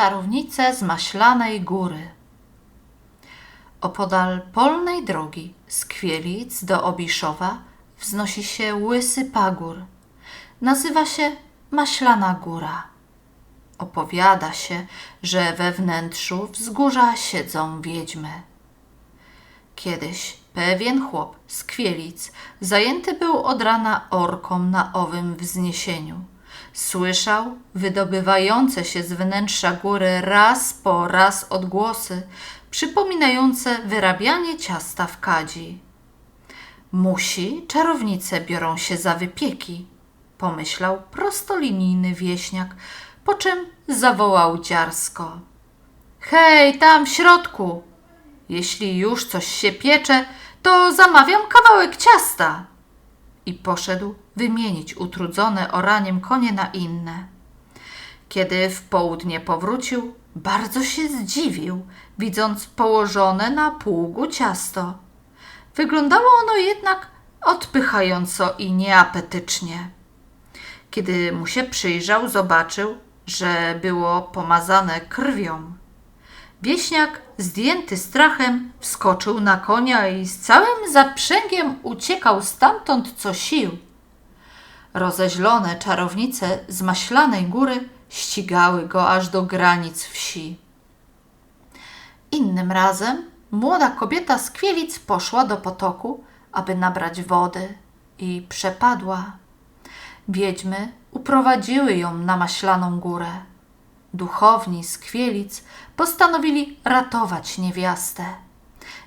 czarownice z Maślanej Góry. Opodal polnej drogi z Kwielic do Obiszowa wznosi się łysy pagór. Nazywa się Maślana Góra. Opowiada się, że we wnętrzu wzgórza siedzą wiedźmy. Kiedyś pewien chłop z Kwielic zajęty był od rana orką na owym wzniesieniu. Słyszał wydobywające się z wnętrza góry raz po raz odgłosy, przypominające wyrabianie ciasta w kadzi. Musi czarownice biorą się za wypieki, pomyślał prostolinijny wieśniak, po czym zawołał dziarsko. Hej, tam w środku! Jeśli już coś się piecze, to zamawiam kawałek ciasta. I poszedł wymienić utrudzone oraniem konie na inne. Kiedy w południe powrócił, bardzo się zdziwił, widząc położone na pługu ciasto. Wyglądało ono jednak odpychająco i nieapetycznie. Kiedy mu się przyjrzał, zobaczył, że było pomazane krwią. Wieśniak, zdjęty strachem, wskoczył na konia i z całym zaprzęgiem uciekał stamtąd co sił. Rozeźlone czarownice z maślanej góry ścigały go aż do granic wsi. Innym razem młoda kobieta z Kwielic poszła do potoku, aby nabrać wody i przepadła. Wiedźmy uprowadziły ją na maślaną górę. Duchowni z Kwielic postanowili ratować niewiastę.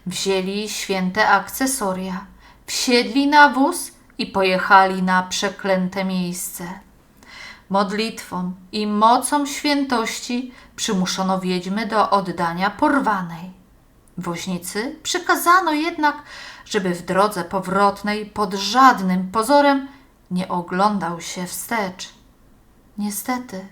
Wzięli święte akcesoria, wsiedli na wóz i pojechali na przeklęte miejsce. Modlitwą i mocą świętości przymuszono wiedźmy do oddania porwanej. Woźnicy przykazano jednak, żeby w drodze powrotnej pod żadnym pozorem nie oglądał się wstecz. Niestety,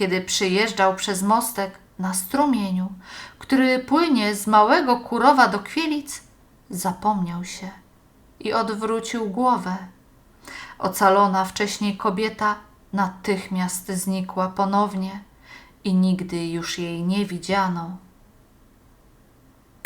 kiedy przyjeżdżał przez mostek na strumieniu, który płynie z małego Kurowa do Kwielic, zapomniał się i odwrócił głowę. Ocalona wcześniej kobieta natychmiast znikła ponownie i nigdy już jej nie widziano.